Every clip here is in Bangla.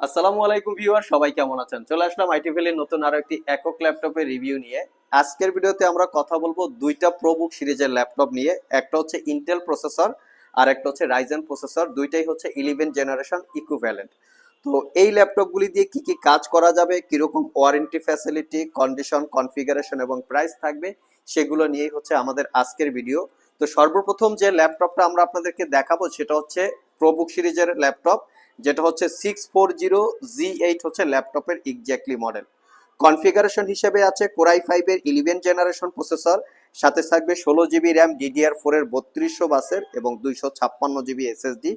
আসসালামু আলাইকুম ভিউয়ার, সবাই কেমন আছেন? চলে আসলাম আইটি ভ্যালির নতুন আরও একটি একক ল্যাপটপের রিভিউ নিয়ে। আজকের ভিডিওতে আমরা কথা বলব দুইটা প্রোবুক সিরিজের ল্যাপটপ নিয়ে। একটা হচ্ছে ইন্টেল প্রসেসর আর একটা হচ্ছে রাইজেন প্রসেসর দুইটাই হচ্ছে ইলেভেন জেনারেশন ইকুভ্যালেন্ট তো এই ল্যাপটপগুলি দিয়ে কি কি কাজ করা যাবে, কীরকম ওয়ারেন্টি ফ্যাসিলিটি কন্ডিশন কনফিগারেশন এবং প্রাইস থাকবে, সেগুলো নিয়েই হচ্ছে আমাদের আজকের ভিডিও। তো সর্বপ্রথম যে ল্যাপটপটা আমরা আপনাদেরকে দেখাবো, সেটা হচ্ছে প্রোবুক সিরিজের ল্যাপটপ। যেটা হচ্ছে six four zero G eight হচ্ছে ল্যাপটপের এক্স্যাক্টলি মডেল কনফিগারেশন হিসেবে আছে কোরাই ফাইভের ইলেভেন জেনারেশন প্রসেসর সাথে থাকবে ষোলো জিবি র্যাম ডিডিআর ফোরের বত্রিশশো বাসের এবং দুইশো ছাপ্পান্ন জিবি এসএসডি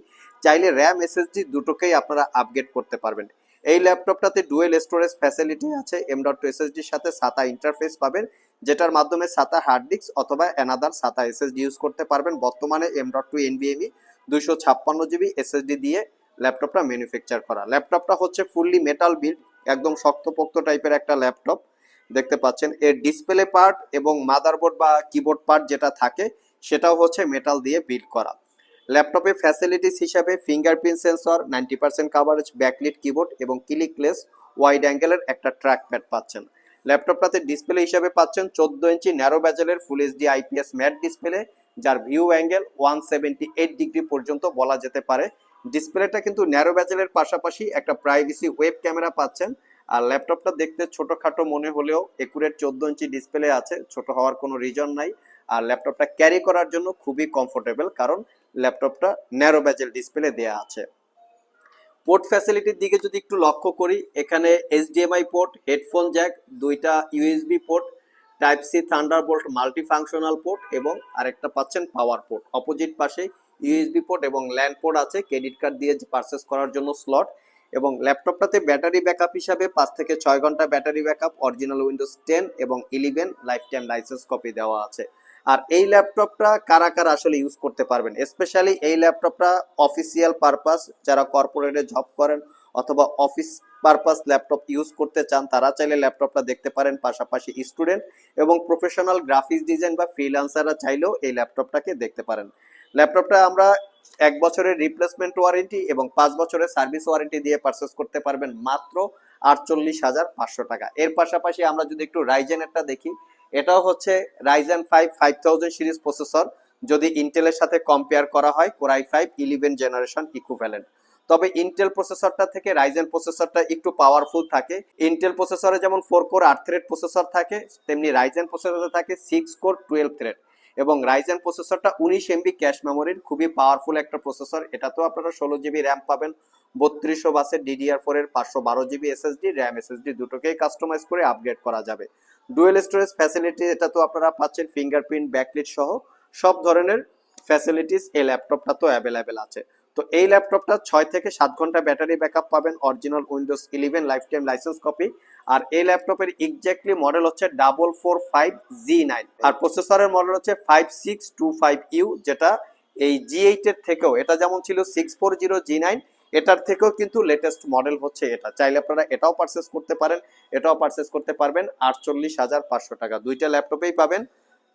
চাইলে র্যাম এসএসডি দুটোকেই আপনারা আপগ্রেড করতে পারবেন। এই ল্যাপটপটাতে ডুয়েল স্টোরেজ ফ্যাসিলিটি আছে এম ডট টু এসএসডির সাথে সাতা ইন্টারফেস পাবেন, যেটার মাধ্যমে সাতা হার্ড ডিস্ক অথবা অ্যানাদার সাতা এসএসডি ইউজ করতে পারবেন। বর্তমানে এম ডট টু এনবিএমই দুইশো ছাপ্পান্ন জিবি এসএসডি দিয়ে ল্যাপটপটা ম্যানুফ্যাকচার করা। ল্যাপটপটা হচ্ছে ফুললি মেটাল বিল্ড একদম শক্তপোক্ত টাইপের একটা ল্যাপটপ। দেখতে পাচ্ছেন, এর ডিসপ্লে পার্ট এবং মাদারবোর্ড বা কিবোর্ড পার্ট যেটা থাকে, সেটাও হচ্ছে মেটাল দিয়ে বিল্ড করা। ল্যাপটপে ফ্যাসিলিটিস হিসাবে fingerprint sensor ninety percent coverage backlit keyboard এবং ক্লিকলেস ওয়াইড অ্যাঙ্গেলের একটা ট্র্যাক প্যাড পাচ্ছেন। ল্যাপটপটাতে ডিসপ্লে হিসাবে পাচ্ছেন চোদ্দ ইঞ্চি narrow ব্যাজেলের full HD IPS matte display যার view angle one seventy eight degree পর্যন্ত বলা যেতে পারে। ডিসপ্লেটা কিন্তু ন্যারো ব্যাজেলের পাশাপাশি একটা প্রাইভেসি ওয়েব ক্যামেরা পাচ্ছেন। আর ল্যাপটপটা দেখতে ছোটখাটো মনে হলেও একুরেট চোদ্দ ইঞ্চি ডিসপ্লে আছে, ছোট হওয়ার কোনো রিজন নাই। আর ল্যাপটপটা ক্যারি করার জন্য খুবই কমফোর্টেবল কারণ ল্যাপটপটা ন্যারো ব্যাজেল ডিসপ্লে দেয়া আছে। পোর্ট ফ্যাসিলিটির দিকে যদি একটু লক্ষ্য করি, এখানে এইচডিএমআই পোর্ট হেডফোন জ্যাক দুইটা USB port type C Thunderbolt multi functional port এবং আরেকটা পাচ্ছেন পাওয়ার পোর্ট অপোজিট পাশে ইউএসবি পোর্ট এবং ল্যান্ড পোর্ট আছে। ক্রেডিট কার্ড দিয়ে পারচেস করার জন্য স্লট এবং ল্যাপটপটাতে ব্যাটারি ব্যাকআপ হিসাবে পাঁচ থেকে ছয় ঘণ্টা battery backup original Windows ten এবং eleven life time licence copy দেওয়া আছে। আর এই ল্যাপটপটা কারা কারা আসলে ইউজ করতে পারবেন? স্পেশালি এই ল্যাপটপটা অফিসিয়াল পারপাস যারা কর্পোরেটে জব করেন অথবা অফিস পারপাস ল্যাপটপ ইউজ করতে চান, তারা চাইলে ল্যাপটপটা দেখতে পারেন। পাশাপাশি স্টুডেন্ট এবং প্রফেশনাল গ্রাফিক্স ডিজাইন বা ফ্রিল্যান্সাররা চাইলেও এই ল্যাপটপটাকে দেখতে পারেন। ল্যাপটপটা আমরা এক বছরের রিপ্লেসমেন্ট ওয়ারেন্টি এবং পাঁচ বছরের সার্ভিস ওয়ারেন্টি দিয়ে পারচেস করতে পারবেন মাত্র আটচল্লিশ হাজার পাঁচশো টাকা। এর পাশাপাশি আমরা যদি একটু রাইজেনেরটা দেখি, এটাও হচ্ছে Ryzen five five thousand series processor যদি ইন্টেলের সাথে কম্পেয়ার করা হয় core i five eleven generation equivalent তবে ইন্টেল প্রসেসরটা থেকে রাইজেন প্রসেসরটা একটু পাওয়ারফুল থাকে। ইন্টেল প্রসেসরে যেমন ফোর কোর আট থ্রেড প্রসেসর থাকে, তেমনি রাইজেন প্রসেসরে থাকে সিক্স কোর টুয়েলভ থ্রেড এবং রাইজেন প্রসেসরটা উনিশ এমবি ক্যাশ মেমোরির খুবই পাওয়ারফুল একটা প্রসেসর এটা তো আপনারা ষোলো জিবি র্যাম পাবেন, বত্রিশশো বাসে ডিডিআর ফোর এর পাঁচশো বারো জিবি এসএসডি র্যাম এসএসডি দুটোকেই কাস্টমাইজ করে আপগ্রেড করা যাবে। ডুয়েল স্টোরেজ ফ্যাসিলিটি এটা তো আপনারা পাচ্ছেন ফিঙ্গারপ্রিন্ট ব্যাকলিট সহ, সব ধরনের ফ্যাসিলিটিস এই ল্যাপটপটা তো অ্যাভেলেবেল আছে। তো এই ল্যাপটপটা ছয় থেকে সাত ঘণ্টা ব্যাটারি ব্যাকআপ পাবেন original Windows eleven life time licence copy আর এই ল্যাপটপের এক্স্যাক্টলি মডেল হচ্ছে double four five G nine আর প্রসেসরের মডেল হচ্ছে five six two five U যেটা এই জি এইট এর থেকেও, এটা যেমন ছিল six four zero G nine এটার থেকেও কিন্তু লেটেস্ট মডেল হচ্ছে এটা, চাইলে আপনারা এটাও পারচেস করতে পারেন, এটাও পারচেস করতে পারবেন আটচল্লিশ হাজার পাঁচশো টাকা, দুইটা ল্যাপটপেই পাবেন।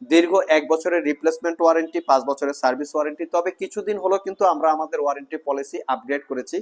দীর্ঘ এক বছরের রিপ্লেসমেন্ট ওয়ারেন্টি পাঁচ বছরের সার্ভিস ওয়ারেন্টি তবে কিছুদিন হলো কিন্তু আমরা আমাদের ওয়ারেন্টি পলিসি আপগ্রেড করেছি।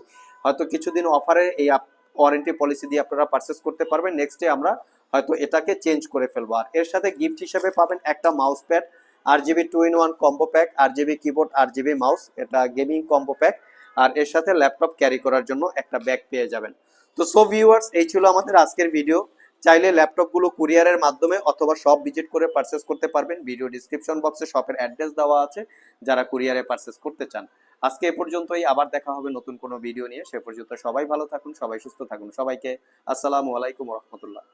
হয়তো কিছুদিন অফারে এই ওয়ারেন্টি পলিসি দিয়ে আপনারা পারচেস করতে পারবেন। নেক্সট ডে আমরা হয়তো এটাকে চেঞ্জ করে ফেলব। আর এর সাথে গিফট হিসেবে পাবেন একটা mouse pad R GB two in one combo pack R GB keyboard আর জিবি মাউস এটা গেমিং কম্বো প্যাক আর এর সাথে ল্যাপটপ ক্যারি করার জন্য একটা ব্যাগ পেয়ে যাবেন। তো সো ভিউয়ার্স এই ছিল আমাদের আজকের ভিডিও চাইলে ল্যাপটপগুলো কুরিয়ারের মাধ্যমে অথবা শপ ভিজিট করে পারচেস করতে পারবেন। ভিডিও ডিসক্রিপশন বক্সে শপের অ্যাড্রেস দেওয়া আছে, যারা কুরিয়ারে পারচেস করতে চান। আজকে এ পর্যন্তই, আবার দেখা হবে নতুন কোনো ভিডিও নিয়ে। সে পর্যন্ত সবাই ভালো থাকুন, সবাই সুস্থ থাকুন। সবাইকে আসসালামু আলাইকুম রহমতুল্লাহ।